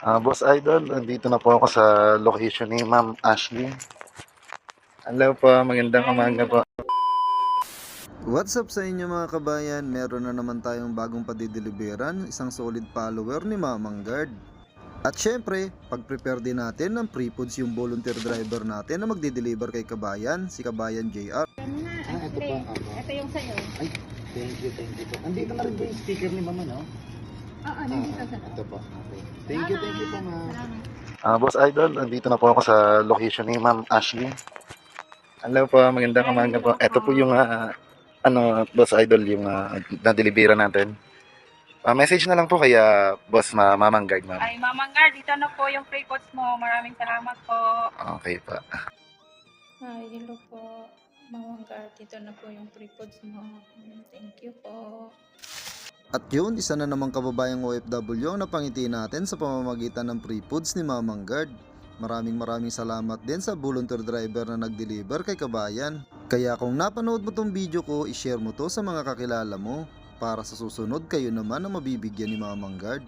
Ah, Boss Idol, nandito na po ako sa location ni Ma'am Ashley. Hello po, magandang umaga po. What's up sa inyo mga kabayan? Meron na naman tayong bagong padideliveran, isang solid follower ni Mamang Guard. At syempre, pag-prepare din natin ng pre-foods yung volunteer driver natin na magde-deliver kay kabayan, si kabayan JR. Ah, ito pa. Ito yung sa'yo. Ay, thank you, thank you po. Nandito na rin po yung sticker ni Mama, no? Oo, nandito sa ito po. Thank you, thank you po, Ma'am. Ah, Boss Idol, nandito na po ako sa location ni Ma'am Ashley. Hello po, magandang umaga po. Ito po yung, ah, ano, Boss Idol, yung uh, na-delivera natin. Ah, message na lang po kaya Boss Ma Mamang Guard, ma'am. Ay, Mamang Guard, dito na po yung free codes mo. Maraming salamat po. Okay pa. Hi, hello po. Mamang Guard, dito na po yung free foods mo. Thank you po. At yun, isa na namang kababayang OFW ang napangiti natin sa pamamagitan ng pre-foods ni Mamang Guard. Maraming maraming salamat din sa volunteer driver na nag-deliver kay kabayan. Kaya kung napanood mo tong video ko, ishare mo to sa mga kakilala mo para sa susunod kayo naman ang mabibigyan ni Mamang Guard.